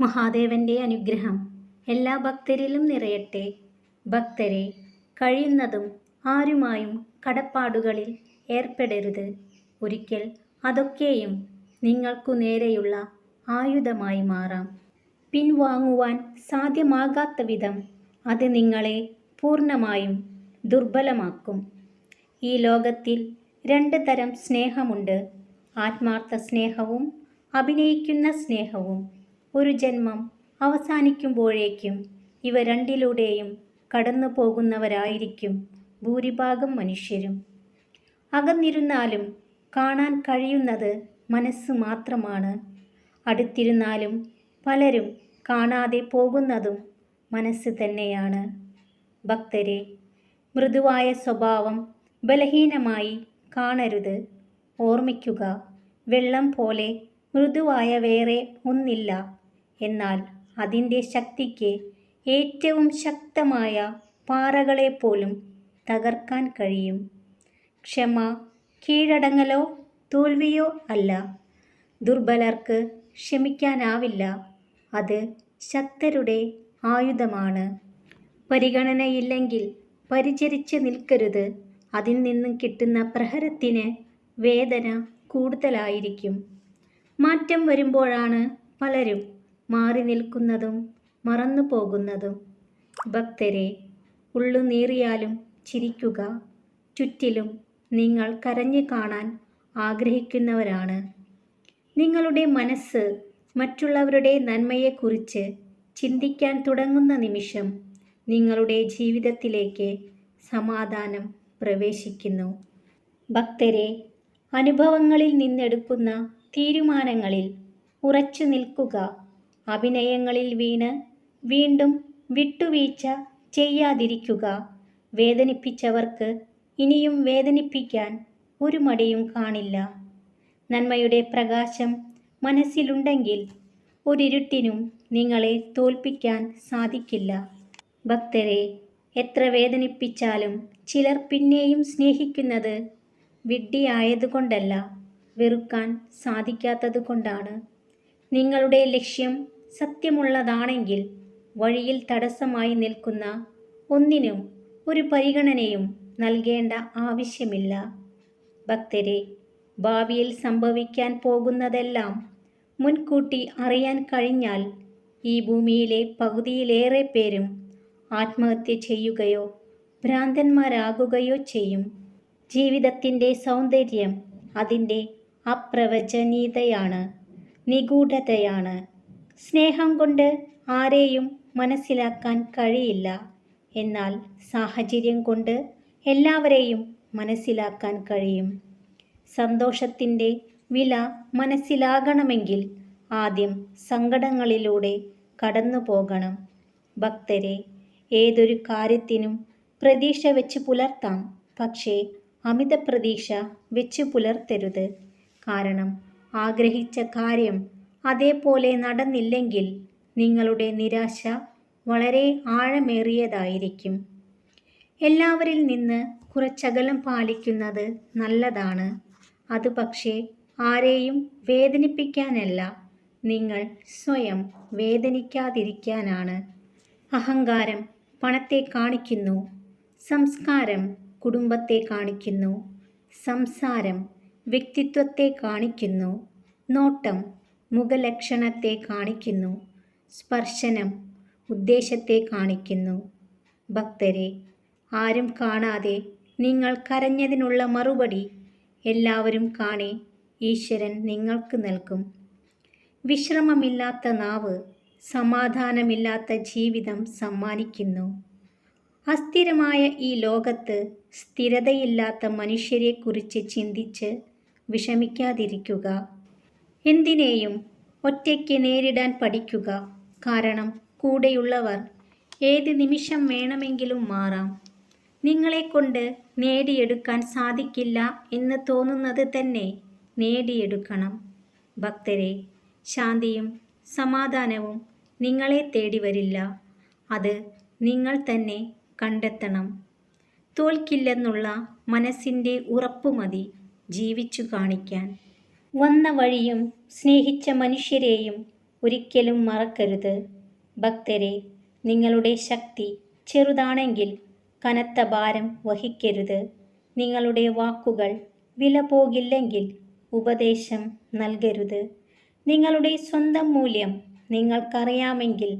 മഹാദേവന്റെ അനുഗ്രഹം എല്ലാ ഭക്തരിലും നിറയട്ടെ. ഭക്തരെ കഴിയുന്നതും ആരുമായും കടപ്പാടുകളിൽ ഏർപ്പെടരുത്. ഒരിക്കൽ അതൊക്കെയും നിങ്ങൾക്കു നേരെയുള്ള ആയുധമായി മാറാം. പിൻവാങ്ങുവാൻ സാധ്യമാകാത്ത വിധം അത് നിങ്ങളെ പൂർണമായും ദുർബലമാക്കും. ഈ ലോകത്തിൽ രണ്ട് തരം സ്നേഹമുണ്ട്. ആത്മാർത്ഥ സ്നേഹവും അഭിനയിക്കുന്ന സ്നേഹവും. ഒരു ജന്മം അവസാനിക്കുമ്പോഴേക്കും ഇവ രണ്ടിലൂടെയും കടന്നു പോകുന്നവരായിരിക്കും ഭൂരിഭാഗം മനുഷ്യരും. അകന്നിരുന്നാലും കാണാൻ കഴിയുന്നത് മനസ്സ് മാത്രമാണ്. അടുത്തിരുന്നാലും പലരും കാണാതെ പോകുന്നതും മനസ്സ് തന്നെയാണ്. ഭക്തരെ മൃദുവായ സ്വഭാവം ബലഹീനമായി കാണരുത്. ഓർമ്മിക്കുക വെള്ളം പോലെ മൃദുവായ വേറെ ഒന്നില്ല. എന്നാൽ അതിന്റെ ശക്തിക്ക് ഏറ്റവും ശക്തമായ പാറകളെപ്പോലും തകർക്കാൻ കഴിയും. ക്ഷമ കീഴടങ്ങലോ തോൽവിയോ അല്ല. ദുർബലർക്ക് ക്ഷമിക്കാനാവില്ല. അത് ശക്തരുടെ ആയുധമാണ്. പരിഗണനയില്ലെങ്കിൽ പരിചരിച്ച് നിൽക്കരുത്. അതിൽ നിന്നും കിട്ടുന്ന പ്രഹരത്തിന് വേദന കൂടുതലായിരിക്കും. മാറ്റം വരുമ്പോഴാണ് പലരും മാറി നിൽക്കുന്നതും മറന്നു പോകുന്നതും. ഭക്തരെ ഉള്ളുനീറിയാലും ചിരിക്കുക. ചുറ്റിലും നിങ്ങൾ കരഞ്ഞു കാണാൻ ആഗ്രഹിക്കുന്നവരാണ്. നിങ്ങളുടെ മനസ്സ് മറ്റുള്ളവരുടെ നന്മയെക്കുറിച്ച് ചിന്തിക്കാൻ തുടങ്ങുന്ന നിമിഷം നിങ്ങളുടെ ജീവിതത്തിലേക്ക് സമാധാനം പ്രവേശിക്കുന്നു. ഭക്തരെ അനുഭവങ്ങളിൽ നിന്നെടുക്കുന്ന തീരുമാനങ്ങളിൽ ഉറച്ചു നിൽക്കുക. അഭിനയങ്ങളിൽ വീണ് വീണ്ടും വിട്ടുവീഴ്ച ചെയ്യാതിരിക്കുക. വേദനിപ്പിച്ചവർക്ക് ഇനിയും വേദനിപ്പിക്കാൻ ഒരു മടിയും കാണില്ല. നന്മയുടെ പ്രകാശം മനസ്സിലുണ്ടെങ്കിൽ ഒരിരുട്ടിനും നിങ്ങളെ തോൽപ്പിക്കാൻ സാധിക്കില്ല. ഭക്തരെ എത്ര വേദനിപ്പിച്ചാലും ചിലർ പിന്നെയും സ്നേഹിക്കുന്നത് വിഡ്ഢിയായതുകൊണ്ടല്ല വെറുക്കാൻ സാധിക്കാത്തതുകൊണ്ടാണ്. നിങ്ങളുടെ ലക്ഷ്യം സത്യമുള്ളതാണെങ്കിൽ വഴിയിൽ തടസ്സമായി നിൽക്കുന്ന ഒന്നിനും ഒരു പരിഗണനയും നൽകേണ്ട ആവശ്യമില്ല. ഭക്തരെ ഭാവിയിൽ സംഭവിക്കാൻ പോകുന്നതെല്ലാം മുൻകൂട്ടി അറിയാൻ കഴിഞ്ഞാൽ ഈ ഭൂമിയിലെ പകുതിയിലേറെ പേരും ആത്മഹത്യ ചെയ്യുകയോ ഭ്രാന്തന്മാരാകുകയോ ചെയ്യും. ജീവിതത്തിന്റെ സൗന്ദര്യം അതിന്റെ അപ്രവചനീയതയാണ് നിഗൂഢതയാണ്. സ്നേഹം കൊണ്ട് ആരെയും മനസ്സിലാക്കാൻ കഴിയില്ല. എന്നാൽ സാഹചര്യം കൊണ്ട് എല്ലാവരെയും മനസ്സിലാക്കാൻ കഴിയും. സന്തോഷത്തിന്റെ വില മനസ്സിലാകണമെങ്കിൽ ആദ്യം സങ്കടങ്ങളിലൂടെ കടന്നു പോകണം. ഭക്തരെ ഏതൊരു കാര്യത്തിനും പ്രതീക്ഷ വെച്ച് പുലർത്താം. പക്ഷേ അമിത പ്രതീക്ഷ വെച്ച് പുലർത്തരുത്. കാരണം ആഗ്രഹിച്ച കാര്യം അതേപോലെ നടന്നില്ലെങ്കിൽ നിങ്ങളുടെ നിരാശ വളരെ ആഴമേറിയതായിരിക്കും. എല്ലാവരിൽ നിന്ന് കുറച്ചകലം പാലിക്കുന്നത് നല്ലതാണ്. അത് പക്ഷേ ആരെയും വേദനിപ്പിക്കാനല്ല. നിങ്ങൾ സ്വയം വേദനിക്കാതിരിക്കാനാണ്. അഹങ്കാരം പണത്തെ കാണിക്കുന്നു. സംസ്കാരം കുടുംബത്തെ കാണിക്കുന്നു. സംസാരം വ്യക്തിത്വത്തെ കാണിക്കുന്നു. നോട്ടം മുഖലക്ഷണത്തെ കാണിക്കുന്നു. സ്പർശനം ഉദ്ദേശത്തെ കാണിക്കുന്നു. ഭക്തരെ ആരും കാണാതെ നിങ്ങൾ കരഞ്ഞതിനുള്ള മറുപടി എല്ലാവരും കാണെ ഈശ്വരൻ നിങ്ങൾക്ക് നൽകും. വിശ്രമമില്ലാത്ത നാവ് സമാധാനമില്ലാത്ത ജീവിതം സമ്മാനിക്കുന്നു. അസ്ഥിരമായ ഈ ലോകത്ത് സ്ഥിരതയില്ലാത്ത മനുഷ്യരെക്കുറിച്ച് ചിന്തിച്ച് വിഷമിക്കാതിരിക്കുക. എന്തിനേയും ഒറ്റയ്ക്ക് നേരിടാൻ പഠിക്കുക. കാരണം കൂടെയുള്ളവർ ഏത് നിമിഷം വേണമെങ്കിലും മാറാം. നിങ്ങളെക്കൊണ്ട് നേടിയെടുക്കാൻ സാധിക്കില്ല എന്ന് തോന്നുന്നത് തന്നെ നേടിയെടുക്കണം. ഭക്തരെ ശാന്തിയും സമാധാനവും നിങ്ങളെ തേടി വരില്ല. അത് നിങ്ങൾ തന്നെ കണ്ടെത്തണം. തോൽക്കില്ലെന്നുള്ള മനസ്സിന്റെ ഉറപ്പ് മതി ജീവിച്ചു കാണിക്കാൻ. വന്ന വഴിയും സ്നേഹിച്ച മനുഷ്യരെയും ഒരിക്കലും മറക്കരുത്. ഭക്തരെ നിങ്ങളുടെ ശക്തി ചെറുതാണെങ്കിൽ കനത്ത ഭാരം വഹിക്കരുത്. നിങ്ങളുടെ വാക്കുകൾ വില പോകില്ലെങ്കിൽ ഉപദേശം നൽകരുത്. നിങ്ങളുടെ സ്വന്തം മൂല്യം നിങ്ങൾക്കറിയാമെങ്കിൽ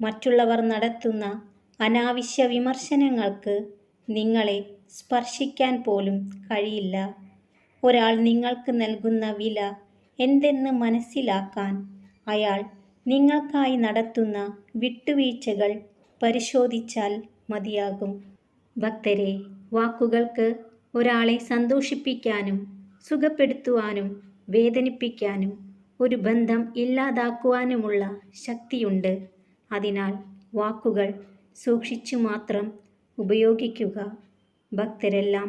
മറ്റുള്ളവർ നടത്തുന്ന അനാവശ്യ വിമർശനങ്ങൾക്ക് നിങ്ങളെ സ്പർശിക്കാൻ പോലും കഴിയില്ല. ഒരാൾ നിങ്ങൾക്ക് നൽകുന്ന വില എന്തെന്ന് മനസ്സിലാക്കാൻ അയാൾ നിങ്ങൾക്കായി നടത്തുന്ന വിട്ടുവീഴ്ചകൾ പരിശോധിച്ചാൽ മതിയാകും. ഭക്തരെ വാക്കുകൾക്ക് ഒരാളെ സന്തോഷിപ്പിക്കാനും സുഖപ്പെടുത്തുവാനും വേദനിപ്പിക്കാനും ഒരു ബന്ധം ഇല്ലാതാക്കുവാനുമുള്ള ശക്തിയുണ്ട്. അതിനാൽ വാക്കുകൾ സൂക്ഷിച്ചു മാത്രം ഉപയോഗിക്കുക. ഭക്തരെല്ലാം